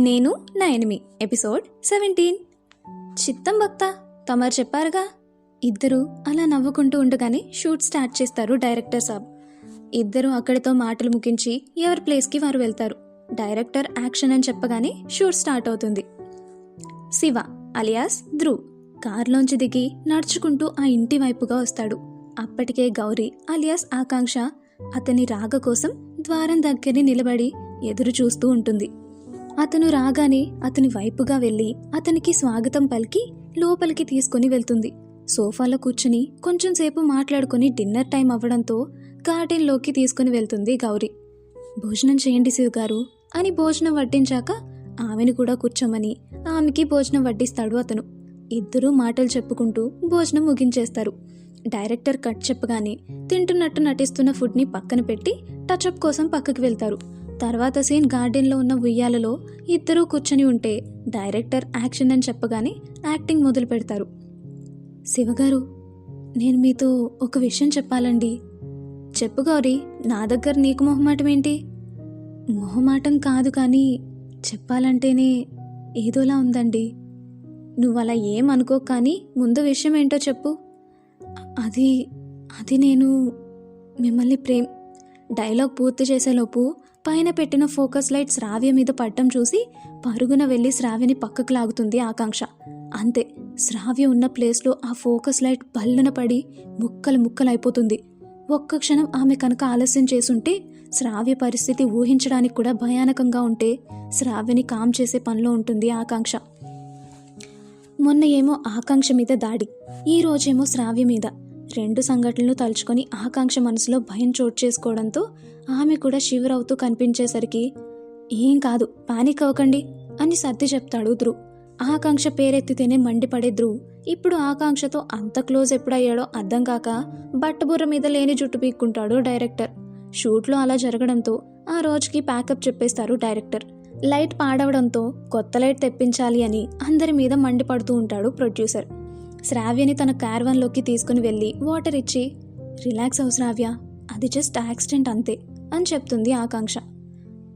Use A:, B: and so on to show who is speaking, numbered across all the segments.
A: నేను నా enemy. Episode seventeen. చిత్తం భక్త తమరు చెప్పారుగా ఇద్దరు అలా నవ్వుకుంటూ ఉండగానే షూట్ స్టార్ట్ చేస్తారు డైరెక్టర్ సాబ్. ఇద్దరు అక్కడితో మాటలు ముగించి ఎవరి ప్లేస్కి వారు వెళ్తారు. డైరెక్టర్ యాక్షన్ అని చెప్పగానే షూట్ స్టార్ట్ అవుతుంది. శివ అలియాస్ ధ్రువ్ కారులోంచి దిగి నడుచుకుంటూ ఆ ఇంటి వైపుగా వస్తాడు. అప్పటికే గౌరీ అలియాస్ ఆకాంక్ష అతని రాగ కోసం ద్వారం దగ్గర నిలబడి ఎదురు చూస్తూ ఉంటుంది. అతను రాగానే అతని వైపుగా వెళ్ళి అతనికి స్వాగతం పలికి లోపలికి తీసుకుని వెళ్తుంది. సోఫాలో కూర్చుని కొంచెం సేపు మాట్లాడుకుని డిన్నర్ టైం అవ్వడంతో గార్డెన్లోకి తీసుకుని వెళ్తుంది గౌరీ. భోజనం చేయండి శివ గారు అని భోజనం వడ్డించాక ఆమెను కూడా కూర్చోమని ఆమెకి భోజనం వడ్డిస్తాడు అతను. ఇద్దరూ మాటలు చెప్పుకుంటూ భోజనం ముగించేస్తారు. డైరెక్టర్ కట్ చెప్పగానే తింటున్నట్టు నటిస్తున్న ఫుడ్ని పక్కన పెట్టి టచ్అప్ కోసం పక్కకి వెళ్తారు. తర్వాత సీన్ గార్డెన్లో ఉన్న ఉయ్యాలలో ఇద్దరూ కూర్చొని ఉంటే డైరెక్టర్ యాక్షన్ అని చెప్పగానే యాక్టింగ్ మొదలు పెడతారు. శివగారు నేను మీతో ఒక విషయం చెప్పాలండి. చెప్పు గౌరీ నా దగ్గర నీకు మొహమాటం ఏంటి? మొహమాటం కాదు కానీ చెప్పాలంటేనే ఏదోలా ఉందండి. నువ్వు అలా ఏం అనుకో కానీ ముందు విషయం ఏంటో చెప్పు. అది అది నేను మిమ్మల్ని ప్రేమ్ డైలాగ్ పూర్తి చేసేలోపు పైన పెట్టిన ఫోకస్ లైట్ శ్రావ్య మీద పడ్డం చూసి పరుగున వెళ్ళి శ్రావ్యని పక్కకు లాగుతుంది ఆకాంక్ష. అంతే శ్రావ్య ఉన్న ప్లేస్లో ఆ ఫోకస్ లైట్ బల్లున పడి ముక్కలు ముక్కలు అయిపోతుంది ఒక్క క్షణం ఆమె కనుక ఆలస్యం చేసుంటే శ్రావ్య పరిస్థితి ఊహించడానికి కూడా భయానకంగా ఉంటే శ్రావ్యని కామ్ చేసే పనిలో ఉంటుంది ఆకాంక్ష. మొన్న ఏమో ఆకాంక్ష మీద దాడి ఈ రోజేమో శ్రావ్య మీద. రెండు సంఘటనలు తలుచుకొని ఆకాంక్ష మనసులో భయం చోటు చేసుకోవడంతో ఆమె కూడా షివర్ అవుతూ కనిపించేసరికి ఏం కాదు పానిక్ అవ్వకండి అని సర్ది చెప్తాడు ధ్రువ్. ఆకాంక్ష పేరెత్తితేనే మండిపడే ధ్రువ్. ఇప్పుడు ఆకాంక్షతో అంత క్లోజ్ ఎప్పుడయ్యాడో అర్థం కాక బట్టబుర్ర మీద లేని జుట్టు పీక్కుంటాడు డైరెక్టర్. షూట్లో అలా జరగడంతో ఆ రోజుకి ప్యాకప్ చెప్పేస్తారు డైరెక్టర్. లైట్ పాడవడంతో కొత్త లైట్ తెప్పించాలి అని అందరి మీద మండిపడుతూ ఉంటాడు ప్రొడ్యూసర్. శ్రావ్యని తన క్యార్వాన్లోకి తీసుకుని వెళ్ళి వాటర్ ఇచ్చి రిలాక్స్ అవు శ్రావ్య అది జస్ట్ యాక్సిడెంట్ అంతే అని చెప్తుంది ఆకాంక్ష.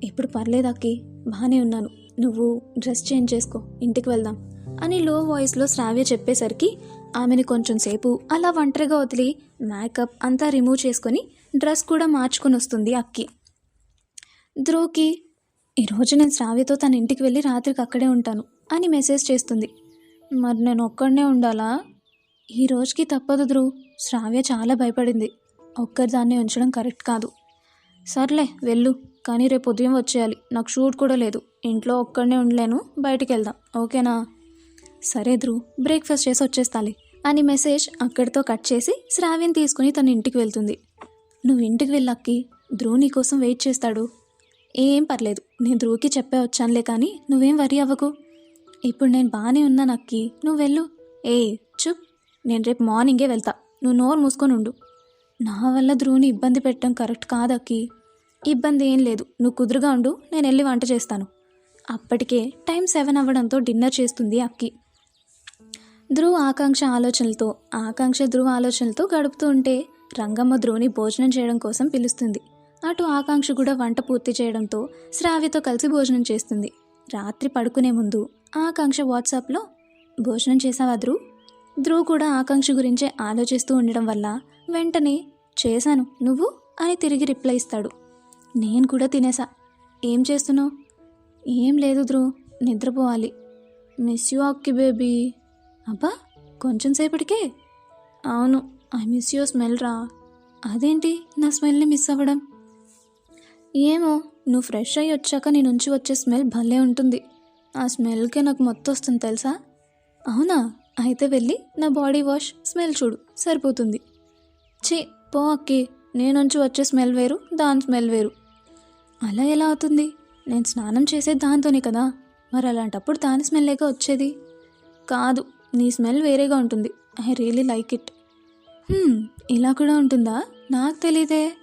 A: ఇప్పుడు పర్లేదు అక్కి బాగానే ఉన్నాను. నువ్వు డ్రెస్ చేంజ్ చేసుకో ఇంటికి వెళ్దాం అని లో వాయిస్లో శ్రావ్య చెప్పేసరికి ఆమెని కొంచెం సేపు అలా ఒంటరిగా వదిలి మేకప్ అంతా రిమూవ్ చేసుకొని డ్రెస్ కూడా మార్చుకొని వస్తుంది అక్కి. ధ్రువ్కి ఈరోజు నేను శ్రావ్యతో తన ఇంటికి వెళ్ళి రాత్రికి అక్కడే ఉంటాను అని మెసేజ్ చేస్తుంది. మరి నేను ఒక్కడనే ఉండాలా? ఈ రోజుకి తప్పదు ధ్రువ్. శ్రావ్య చాలా భయపడింది. ఒక్కరిదాన్ని ఉంచడం కరెక్ట్ కాదు. సర్లే వెళ్ళు. కానీ రేపు ఉదయం వచ్చేయాలి. నాకు షూట్ కూడా లేదు. ఇంట్లో ఒక్కడనే ఉండలేను. బయటికి వెళ్దాం. ఓకేనా? సరే ధ్రువ్. బ్రేక్ఫాస్ట్ చేసి వచ్చేస్తాలి. అని మెసేజ్ అక్కడితో కట్ చేసి శ్రావ్యని తీసుకుని తన ఇంటికి వెళ్తుంది. నువ్వు ఇంటికి వెళ్ళక్కి ధ్రువ్ నీకోసం వెయిట్ చేస్తాడు. ఏం పర్లేదు. నేను ధ్రువ్కి చెప్పే వచ్చానులే కానీ నువ్వేం వరి అవ్వకు. ఇప్పుడు నేను బాగానే ఉన్నాను అక్కి నువ్వు వెళ్ళు. ఏ చుప్. నేను రేపు మార్నింగే వెళ్తా. నువ్వు నోరు మూసుకొని ఉండు. నా వల్ల ధ్రువుని ఇబ్బంది పెట్టడం కరెక్ట్ కాదు ఇబ్బంది ఏం లేదు. నువ్వు కుదురుగా ఉండు. నేను వెళ్ళి వంట చేస్తాను. అప్పటికే టైం సెవెన్ అవ్వడంతో డిన్నర్ చేస్తుంది అక్కి. ధ్రువ్ ఆకాంక్ష ఆలోచనలతో ఆకాంక్ష ధ్రువ ఆలోచనలతో గడుపుతూ ఉంటే రంగమ్మ ధ్రువుని భోజనం చేయడం కోసం పిలుస్తుంది. అటు ఆకాంక్ష కూడా వంట పూర్తి చేయడంతో శ్రావ్యతో కలిసి భోజనం చేస్తుంది. రాత్రి పడుకునే ముందు ఆకాంక్ష వాట్సాప్లో భోజనం చేసావా ధ్రువ్? ధ్రువ్ కూడా ఆకాంక్ష గురించే ఆలోచిస్తూ ఉండడం వల్ల వెంటనే చేశాను నువ్వు? అని తిరిగి రిప్లై ఇస్తాడు. నేను కూడా తినేసా. ఏం చేస్తున్నావు? ఏం లేదు ధ్రువ్ నిద్రపోవాలి. Miss you Akki baby. అబ్బా కొంచెం సేపటికే? అవును ఐ మిస్ యూ స్మెల్ రా. అదేంటి నా స్మెల్ని మిస్ అవ్వడం? ఏమో నువ్వు ఫ్రెష్ అయ్యి వచ్చాక నీ నుంచి వచ్చే స్మెల్ భలే ఉంటుంది. ఆ స్మెల్కే నాకు మొత్తం వస్తుంది తెలుసా? అవునా? అయితే వెళ్ళి నా బాడీ వాష్ స్మెల్ చూడు సరిపోతుంది. ఛీ పో అక్కి నేను నుంచి వచ్చే స్మెల్ వేరు దాని స్మెల్ వేరు. అలా ఎలా అవుతుంది? నేను స్నానం చేసేది దాంతోనే కదా. మరి అలాంటప్పుడు దాని స్మెల్లేగా వచ్చేది? కాదు నీ స్మెల్ వేరేగా ఉంటుంది. I really like it. ఇలా కూడా ఉంటుందా? నాకు తెలియదే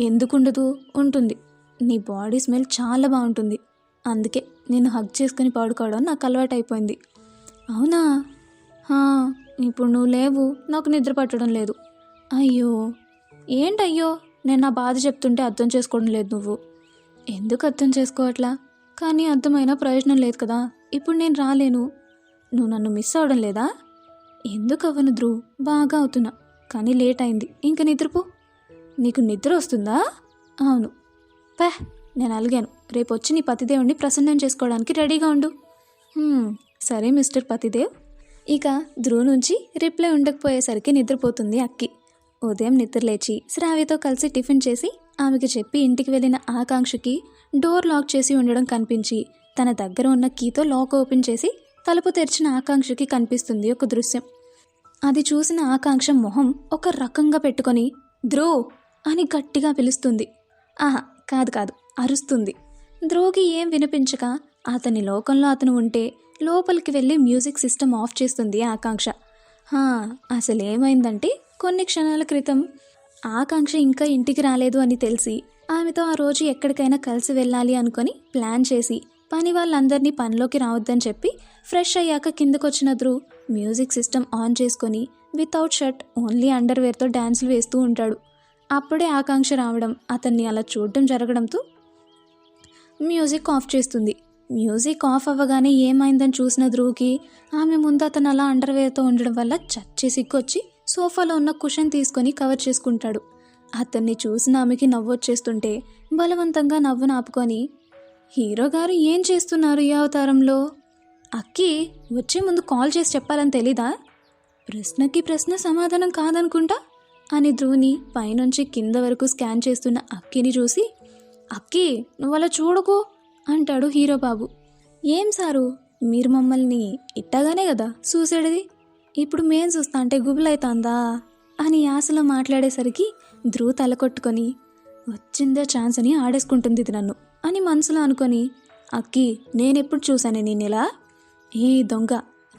A: ఎందుకుండదు? ఉంటుంది. నీ బాడీ స్మెల్ చాలా బాగుంటుంది. అందుకే నేను హగ్ చేసుకుని పడుకోవడం నాకు అలవాటు అయిపోయింది అవునా? హా, ఇప్పుడు నువ్వు లేవు నాకు నిద్ర పట్టడం లేదు. అయ్యో ఏంటయ్యో? నేను నా బాధ చెప్తుంటే అర్థం చేసుకోవడం లేదు నువ్వు. ఎందుకు అర్థం చేసుకోవట్లా? కానీ అర్థమైనా ప్రయోజనం లేదు కదా ఇప్పుడు నేను రాలేను. నువ్వు నన్ను మిస్ అవ్వడం లేదా? ఎందుకు అవ్వను ధ్రువ్? బాగా అవుతున్నా కానీ లేట్ అయింది ఇంక నిద్రపో. నీకు నిద్ర వస్తుందా? అవును. పే నేను అలిగాను. రేపొచ్చి నీ పతిదేవుణ్ణి ప్రసన్నం చేసుకోవడానికి రెడీగా ఉండు. సరే మిస్టర్ పతిదేవ్. ఇక ధ్రువ నుంచి రిప్లై ఉండకపోయేసరికి నిద్రపోతుంది అక్కి. ఉదయం నిద్రలేచి శ్రావ్యతో కలిసి టిఫిన్ చేసి ఆమెకి చెప్పి ఇంటికి వెళ్ళిన ఆకాంక్షకి డోర్ లాక్ చేసి ఉండడం కనిపించి తన దగ్గర ఉన్న కీతో లాక్ ఓపెన్ చేసి తలుపు తెరిచిన ఆకాంక్షకి కనిపిస్తుంది ఒక దృశ్యం. అది చూసిన ఆకాంక్ష మొహం ఒక రకంగా పెట్టుకొని ధ్రువ్ అని గట్టిగా పిలుస్తుంది. ఆహా కాదు కాదు అరుస్తుంది. ద్రోగి ఏం వినిపించక అతని లోకంలో అతను ఉంటే లోపలికి వెళ్ళి మ్యూజిక్ సిస్టమ్ ఆఫ్ చేస్తుంది ఆకాంక్ష. అసలు ఏమైందంటే కొన్ని క్షణాల క్రితం ఆకాంక్ష ఇంకా ఇంటికి రాలేదు అని తెలిసి ఆమెతో ఆ రోజు ఎక్కడికైనా కలిసి వెళ్ళాలి అనుకొని ప్లాన్ చేసి పని వాళ్ళందరినీ పనిలోకి రావద్దని చెప్పి ఫ్రెష్ అయ్యాక కిందకొచ్చిన ధ్రువ్ మ్యూజిక్ సిస్టమ్ ఆన్ చేసుకొని వితౌట్ షర్ట్ ఓన్లీ అండర్వేర్తో డ్యాన్సులు వేస్తూ ఉంటాడు. అప్పుడే ఆకాంక్ష రావడం అతన్ని అలా చూడడం జరగడంతో మ్యూజిక్ ఆఫ్ చేస్తుంది. మ్యూజిక్ ఆఫ్ అవ్వగానే ఏమైందని చూసిన ధ్రువ్కి ఆమె ముందు అతను అలా అండర్వేర్తో ఉండడం వల్ల చచ్చి సిక్కొచ్చి సోఫాలో ఉన్న కుషన్ తీసుకొని కవర్ చేసుకుంటాడు. అతన్ని చూసిన ఆమెకి నవ్వొచ్చేస్తుంటే బలవంతంగా నవ్వును ఆపుకొని హీరో గారు ఏం చేస్తున్నారు ఈ అవతారంలో? అక్కి వచ్చే ముందు కాల్ చేసి చెప్పాలని తెలీదా? ప్రశ్నకి ప్రశ్న సమాధానం కాదనుకుంటా? అని ధ్రువుని పైనుంచి కింద వరకు స్కాన్ చేస్తున్న అక్కిని చూసి అక్కి నువ్వలా చూడకు అంటాడు హీరో బాబు ఏం సారు? మీరు మమ్మల్ని ఇట్టగానే కదా చూసేడిది? ఇప్పుడు మేం చూస్తా అంటే గుబులైతాందా? అని యాసలో మాట్లాడేసరికి ధ్రువ తల కొట్టుకొని వచ్చిందే ఛాన్స్ అని ఆడేసుకుంటుంది ఇది నన్ను అని మనసులో అనుకొని అక్కి నేనెప్పుడు చూశానే నేనెలా ఏ దొంగ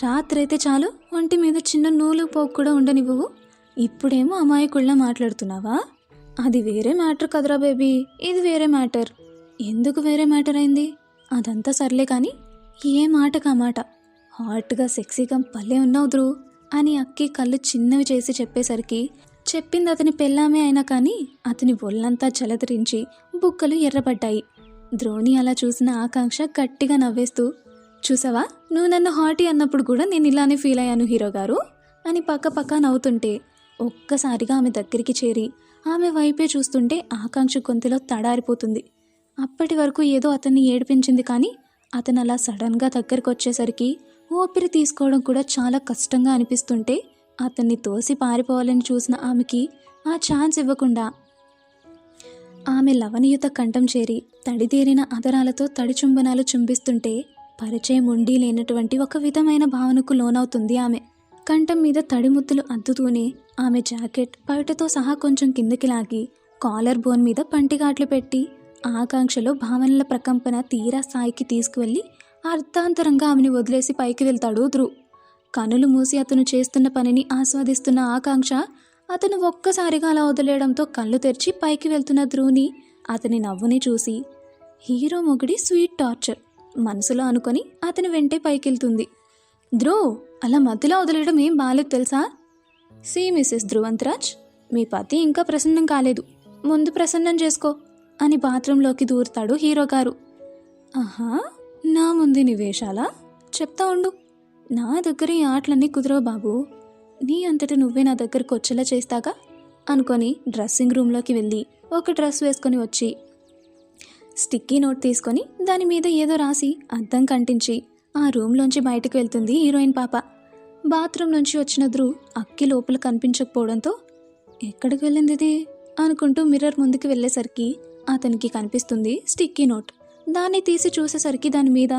A: రాత్రైతే చాలు ఒంటి మీద చిన్న నూలు పోకు కూడా ఉండనివ్వవు. ఇప్పుడేమో అమాయకుళ్ళ మాట్లాడుతున్నావా? అది వేరే మ్యాటర్ కదరా బేబీ. ఇది వేరే మ్యాటర్. ఎందుకు వేరే మ్యాటర్ అయింది? అదంతా సర్లే కానీ ఏ మాటకా మాట? హాట్గా సెక్సీగా పల్లె ఉన్నావు ధ్రువ్ అని అక్కి కళ్ళు చిన్నవి చేసి చెప్పేసరికి చెప్పింది అతని పెళ్ళామే అయినా కానీ అతని ఒళ్ళంతా చలదరించి బుక్కలు ఎర్రబడ్డాయి. ద్రోణి అలా చూసిన ఆకాంక్ష గట్టిగా నవ్వేస్తూ చూసావా? నువ్వు నన్ను హాటీ అన్నప్పుడు కూడా నేను ఇలానే ఫీల్ అయ్యాను హీరో గారు అని పక్క పక్క నవ్వుతుంటే ఒక్కసారిగా ఆమె దగ్గరికి చేరి ఆమె వైపే చూస్తుంటే ఆకాంక్ష గొంతులో తడారిపోతుంది. అప్పటి వరకు ఏదో అతన్ని ఏడిపించింది కానీ అతను అలా సడన్గా దగ్గరికి వచ్చేసరికి ఊపిరి తీసుకోవడం కూడా చాలా కష్టంగా అనిపిస్తుంటే అతన్ని తోసి పారిపోవాలని చూసిన ఆమెకి ఆ ఛాన్స్ ఇవ్వకుండా ఆమె లవణీయుత కంఠం చేరి తడిదేరిన అదరాలతో తడి చుంబనాలు చుంబిస్తుంటే పరిచయం ఉండి లేనటువంటి ఒక విధమైన భావనకు లోనవుతుంది ఆమె. కంఠం మీద తడిముద్దులు అద్దుతూనే ఆమె జాకెట్ పైటతో సహా కొంచెం కిందకి లాగి కాలర్ బోన్ మీద పంటిగాట్లు పెట్టి ఆకాంక్షలో భావనల ప్రకంపన తీరా స్థాయికి తీసుకువెళ్ళి అర్ధాంతరంగా ఆమెను వదిలేసి పైకి వెళ్తాడు ధ్రువ్ కనులు మూసి అతను చేస్తున్న పనిని ఆస్వాదిస్తున్న ఆకాంక్ష అతను ఒక్కసారిగా అలా వదిలేయడంతో కళ్ళు తెరిచి పైకి వెళ్తున్న ధ్రువుని అతని నవ్వుని చూసి హీరో మొగుడి స్వీట్ టార్చర్ మనసులో అనుకొని అతని వెంటే పైకెళ్తుంది. ధ్రువ్ అలా మధ్యలో వదిలేయడం ఏం బాలేదు తెలుసా? సి మిస్సెస్ ధ్రువంతరాజ్ మీ పతి ఇంకా ప్రసన్నం కాలేదు. ముందు ప్రసన్నం చేసుకో అని బాత్రూంలోకి దూరుతాడు హీరో గారు. ఆహా నా ముందు నీ వేషాలా? చెప్తా ఉండు. నా దగ్గర ఈ ఆటలన్నీ కుదరవు బాబు. నీ అంతట నువ్వే నా దగ్గరకు వచ్చేలా చేస్తాగా? అనుకొని డ్రెస్సింగ్ రూమ్లోకి వెళ్ళి ఒక డ్రెస్ వేసుకొని వచ్చి స్టిక్కీ నోట్ తీసుకొని దాని మీద ఏదో రాసి అద్దం కంటించి ఆ రూమ్లోంచి బయటకు వెళ్తుంది హీరోయిన్ పాప. బాత్రూమ్ నుంచి వచ్చిన ధ్రువ్ అక్కి లోపల కనిపించకపోవడంతో ఎక్కడికి వెళ్ళింది ఇది? అనుకుంటూ మిర్రర్ ముందుకు వెళ్ళేసరికి అతనికి కనిపిస్తుంది స్టిక్కీ నోట్. దాన్ని తీసి చూసేసరికి దాని మీద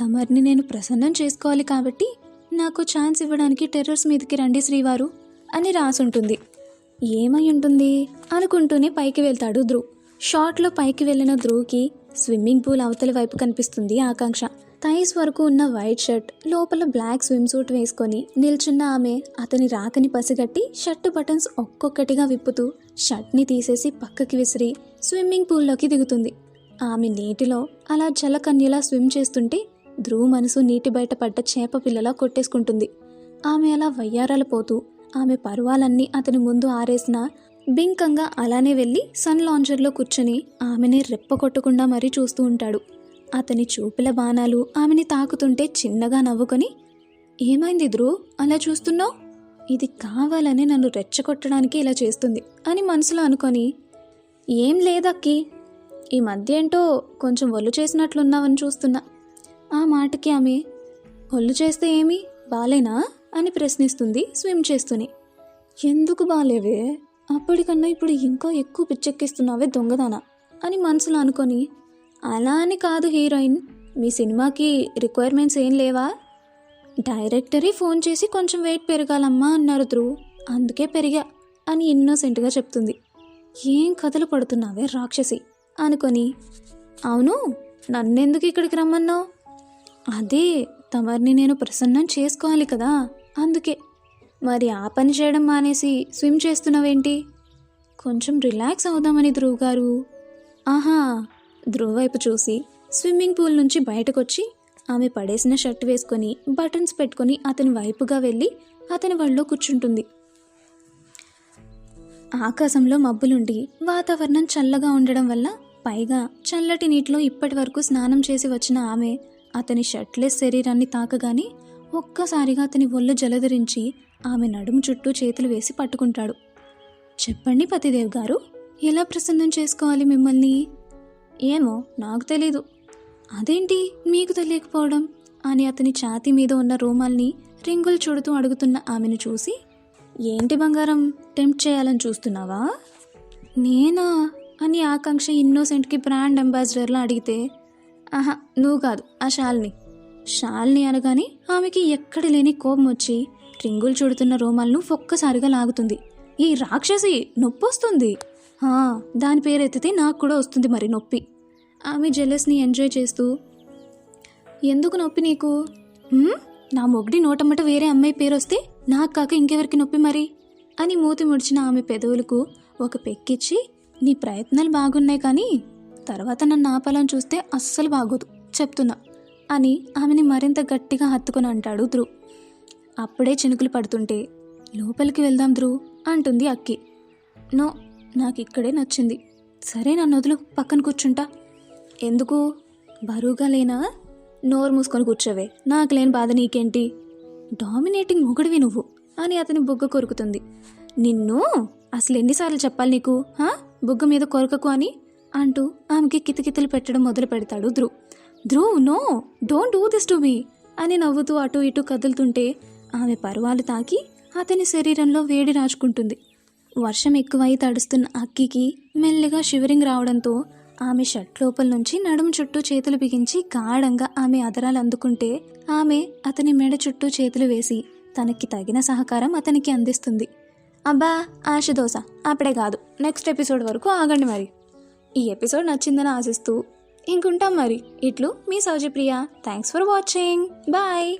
A: తమర్ని నేను ప్రసన్నం చేసుకోవాలి కాబట్టి నాకు ఛాన్స్ ఇవ్వడానికి టెర్రస్ మీదకి రండి శ్రీవారు అని రాసుంటుంది. ఏమై ఉంటుంది? అనుకుంటూనే పైకి వెళ్తాడు ధ్రువ్ షార్ట్లో పైకి వెళ్ళిన ధ్రువ్కి స్విమ్మింగ్ పూల్ అవతలి వైపు కనిపిస్తుంది ఆకాంక్ష. థైస్ వరకు ఉన్న వైట్ షర్ట్ లోపల బ్లాక్ స్విమ్ సూట్ వేసుకొని నిల్చున్న ఆమె అతని రాకని పసిగట్టి షర్ట్ బటన్స్ ఒక్కొక్కటిగా విప్పుతూ షర్ట్ని తీసేసి పక్కకి విసిరి స్విమ్మింగ్ పూల్లోకి దిగుతుంది. ఆమె నీటిలో అలా జలకన్యలా స్విమ్ చేస్తుంటే ధ్రువ్ మనసు నీటి బయట పడ్డ చేప పిల్లలా కొట్టేసుకుంటుంది. ఆమె అలా వయ్యారాలు పోతూ ఆమె పర్వాలన్నీ అతని ముందు ఆరేసిన బింకంగా అలానే వెళ్ళి సన్ లాంజర్లో కూర్చొని ఆమెనే రెప్ప కొట్టకుండా మరీ చూస్తూ ఉంటాడు. అతని చూపుల బాణాలు ఆమెని తాకుతుంటే చిన్నగా నవ్వుకొని ఏమైంది ధ్రువ్? అలా చూస్తున్నావు? ఇది కావాలని నన్ను రెచ్చగొట్టడానికి ఇలా చేస్తుంది అని మనసులో అనుకొని ఏం లేదక్కి. ఈ మధ్య ఏంటో కొంచెం ఒళ్ళు చేసినట్లున్నావని చూస్తున్నా. ఆ మాటకి ఆమె ఒళ్ళు చేస్తే ఏమి? బాలేనా? అని ప్రశ్నిస్తుంది స్విమ్ చేస్తూనే. ఎందుకు బాలేవే? అప్పటికన్నా ఇప్పుడు ఇంకా ఎక్కువ పిచ్చెక్కిస్తున్నావే దొంగదానా? అని మనసులో అనుకొని అలా అని కాదు హీరోయిన్. మీ సినిమాకి రిక్వైర్మెంట్స్ ఏం లేవా? డైరెక్టరే ఫోన్ చేసి కొంచెం వెయిట్ పెరగాలమ్మా అన్నారు ధ్రువ్. అందుకే పెరిగా అని ఇన్నోసెంట్గా చెప్తుంది. ఏం కథలు పడుతున్నావే రాక్షసి? అనుకొని. అవును నన్నెందుకు ఇక్కడికి రమ్మన్నావు? అదే తమరిని నేను ప్రసన్నం చేసుకోవాలి కదా అందుకే. మరి ఆ పని చేయడం మానేసి స్విమ్ చేస్తున్నావేంటి? కొంచెం రిలాక్స్ అవుదామని ధ్రువ్ గారు. ఆహా ధ్రువ వైపు చూసి స్విమ్మింగ్ పూల్ నుంచి బయటకొచ్చి ఆమె పడేసిన షర్ట్ వేసుకొని బటన్స్ పెట్టుకొని అతని వైపుగా వెళ్ళి అతని వాళ్ళలో కూర్చుంటుంది. ఆకాశంలో మబ్బులుండి వాతావరణం చల్లగా ఉండడం వల్ల పైగా చల్లటి నీటిలో ఇప్పటి వరకు స్నానం చేసి వచ్చిన ఆమె అతని షర్ట్లెస్ శరీరాన్ని తాకగానే ఒక్కసారిగా అతని ఒళ్ళు జలధరించి ఆమె నడుము చుట్టూ చేతులు వేసి పట్టుకుంటాడు. చెప్పండి పతిదేవ్ గారు ఎలా ప్రసన్నం చేసుకోవాలి మిమ్మల్ని? ఏమో నాకు తెలీదు. అదేంటి మీకు తెలియకపోవడం? అని అతని ఛాతీ మీద ఉన్న రూమాల్ని రింగులు చూడుతూ అడుగుతున్న ఆమెను చూసి ఏంటి బంగారం టెంప్ట్ చేయాలని చూస్తున్నావా? నేనా? అని ఆకాంక్ష ఇన్నోసెంట్కి బ్రాండ్ అంబాసిడర్లా అడిగితే ఆహా నువ్వు కాదు ఆ షాల్ని. షాల్ని అనగానే ఆమెకి ఎక్కడ లేని కోపం వచ్చి రింగులు చుడుతున్న రోమాలను ఒక్కసారిగా లాగుతుంది. ఈ రాక్షసి నొప్పొస్తుంది. దాని పేరు ఎత్తితే నాకు కూడా వస్తుంది మరి నొప్పి. ఆమె జెలస్ని ఎంజాయ్ చేస్తూ ఎందుకు నొప్పి నీకు? నా మొగ్డి నోటమ్మట వేరే అమ్మాయి పేరు వస్తే నాకు కాక ఇంకెవరికి నొప్పి మరి? అని మూతి ముడిచిన ఆమె పెదవులకు ఒక పెక్కిచ్చి నీ ప్రయత్నాలు బాగున్నాయి కానీ తర్వాత నన్ను ఆపాలని చూస్తే అస్సలు బాగోదు చెప్తున్నా అని ఆమెని మరింత గట్టిగా హత్తుకొని అంటాడు ధ్రువ్ అప్పుడే చినుకులు పడుతుంటే లోపలికి వెళ్దాం ధ్రువ్ అంటుంది అక్కి. నో నాకు ఇక్కడే నచ్చింది. సరే నన్ను వదులు పక్కన కూర్చుంటా. ఎందుకు? బరువుగా లేనా నోరు మూసుకొని కూర్చోవే. నాకు లేని బాధ నీకేంటి? డామినేటింగ్ మొగుడివి నువ్వు అని అతని బుగ్గ కొరుకుతుంది. నిన్ను అసలు ఎన్నిసార్లు చెప్పాలి నీకు? హా? బుగ్గ మీద కొరకకు అని అంటూ ఆమెకి కితకితలు పెట్టడం మొదలు పెడతాడు Dhruv. Dhruv no don't do this to me అని నవ్వుతూ అటు ఇటు కదులుతుంటే ఆమె పర్వాలు తాకి అతని శరీరంలో వేడి రాచుకుంటుంది వర్షం ఎక్కువై తడుస్తున్న అక్కికి మెల్లగా షివరింగ్ రావడంతో ఆమె షర్ట్ లోపల నుంచి నడుము చుట్టూ చేతులు బిగించి గాఢంగా ఆమె అదరాలు అందుకుంటే ఆమె అతని మెడ చుట్టూ చేతులు వేసి తనకి తగిన సహకారం అతనికి అందిస్తుంది. అబ్బా ఆశదోశ అప్పుడే కాదు. నెక్స్ట్ ఎపిసోడ్ వరకు ఆగండి మరి. ఈ ఎపిసోడ్ నచ్చిందని ఆశిస్తూ ఇంకుంటాం మరి. ఇట్లు మీ Soujapriya. Thanks for watching. Bye.